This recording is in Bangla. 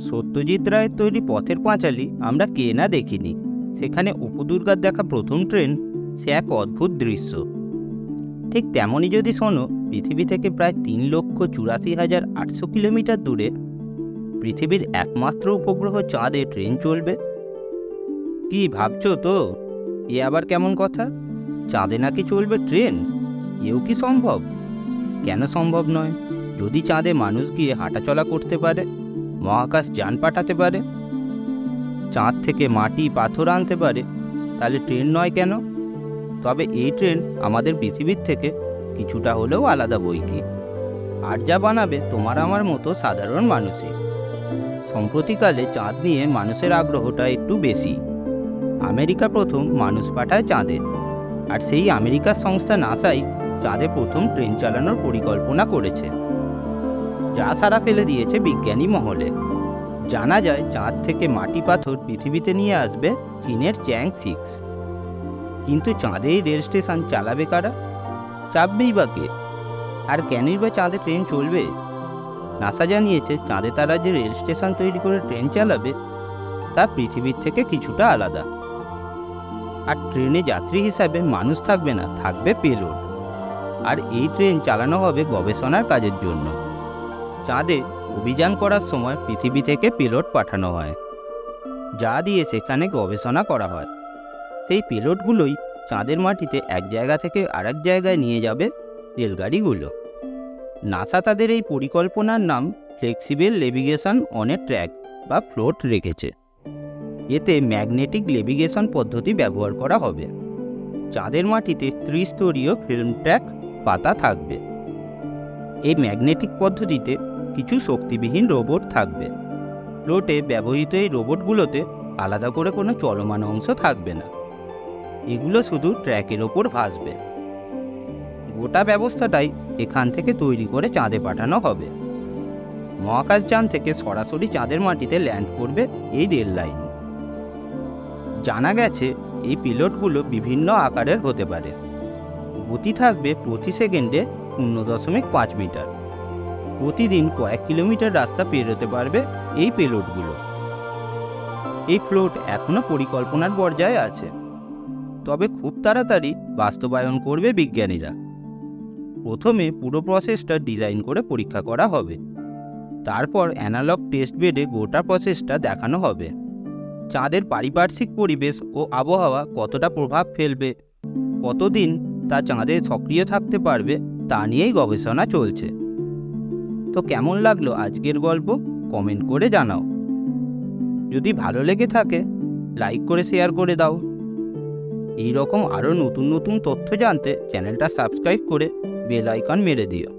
সত্যজিৎ রায়ের তৈরি পথের পাঁচালী আমরা কে না দেখিনি। সেখানে উপদুর্গার দেখা প্রথম ট্রেন, সে এক অদ্ভুত দৃশ্য। ঠিক তেমনই যদি শোনো, পৃথিবী থেকে প্রায় তিন লক্ষ চুরাশি হাজার আটশো কিলোমিটার দূরে পৃথিবীর একমাত্র উপগ্রহ চাঁদে ট্রেন চলবে। কি ভাবছ তো? এ আবার কেমন কথা? চাঁদে নাকি চলবে ট্রেন? এও কি সম্ভব? কেন সম্ভব নয়? যদি চাঁদে মানুষ গিয়ে হাঁটাচলা করতে পারে মহাকাশ যান পাঠাতে পারে, চাঁদ থেকে মাটি, পাথর আনতে পারে, তাহলে ট্রেন নয় কেন? তবে এই ট্রেন আমাদের পৃথিবীর থেকে কিছুটা হলেও আলাদা বই কি? আর যা বানাবে তোমার আমার মতো সাধারণ মানুষই। সম্প্রতিকালে চাঁদ নিয়ে মানুষের আগ্রহটা একটু বেশি। আমেরিকা প্রথম মানুষ পাঠায় চাঁদে, আর সেই আমেরিকার সংস্থা নাসাই চাঁদে প্রথম ট্রেন চালানোর পরিকল্পনা করেছে। যা সারা ফেলে দিয়েছে বিজ্ঞানী মহলে। জানা যায়, চাঁদ থেকে মাটি পাথর পৃথিবীতে নিয়ে আসবে চীনের চ্যাং সিক্স। কিন্তু চাঁদেই রেল স্টেশন চালাবে কারা? চাপবেই বা কে? আর কেনই বা চাঁদে ট্রেন চলবে? নাসা জানিয়েছে, চাঁদে তারা যে রেল স্টেশন তৈরি করে ট্রেন চালাবে, তা পৃথিবীর থেকে কিছুটা আলাদা। আর ট্রেনে যাত্রী হিসাবে মানুষ থাকবে না, থাকবে পেলোড। আর এই ট্রেন চালানো হবে গবেষণার কাজের জন্য। চাঁদে অভিযান করার সময় পৃথিবী থেকে পেলোড পাঠানো হয়, যা দিয়ে সেখানে গবেষণা করা হয়। সেই পেলোডগুলোই চাঁদের মাটিতে এক জায়গা থেকে আরেক জায়গায় নিয়ে যাবে রেলগাড়িগুলো। নাসা তাদের এই পরিকল্পনার নাম flexible levitation on a track বা ফ্লোট রেখেছে। এতে ম্যাগনেটিক লেভিগেশন পদ্ধতি ব্যবহার করা হবে। চাঁদের মাটিতে ত্রিস্তরীয় ফিল্ম ট্র্যাক পাতা থাকবে। এই ম্যাগনেটিক পদ্ধতিতে কিছু শক্তিবিহীন রোবট থাকবে। ফ্লোটে ব্যবহৃত এই রোবটগুলোতে আলাদা করে কোনো চলমান অংশ থাকবে না। এগুলো শুধু ট্র্যাকের ওপর ভাসবে। গোটা ব্যবস্থাটাই এখান থেকে তৈরি করে চাঁদে পাঠানো হবে। মহাকাশযান থেকে সরাসরি চাঁদের মাটিতে ল্যান্ড করবে এই রেল লাইন। জানা গেছে, এই পিলটগুলো বিভিন্ন আকারের হতে পারে। গতি থাকবে প্রতি সেকেন্ডে শূন্য দশমিক পাঁচ মিটার। প্রতিদিন কয়েক কিলোমিটার রাস্তা পেরোতে পারবে এই পেলোডগুলো। এই ফ্লোট এখনও পরিকল্পনার পর্যায়ে আছে। তবে খুব তাড়াতাড়ি বাস্তবায়ন করবে বিজ্ঞানীরা। প্রথমে পুরো প্রসেসটা ডিজাইন করে পরীক্ষা করা হবে। তারপর অ্যানালগ টেস্ট বেডে গোটা প্রসেসটা দেখানো হবে। চাঁদের পারিপার্শ্বিক পরিবেশ ও আবহাওয়া কতটা প্রভাব ফেলবে, কতদিন তা চাঁদে সক্রিয় থাকতে পারবে তা নিয়েই গবেষণা চলছে। তো কেমন লাগল আজকের গল্প? কমেন্ট করে জানাও। যদি ভালো লেগে থাকে লাইক করে শেয়ার করে দাও। এই রকম আরও নতুন নতুন তথ্য জানতে চ্যানেলটা সাবস্ক্রাইব করে বেল আইকন মেরে দিও।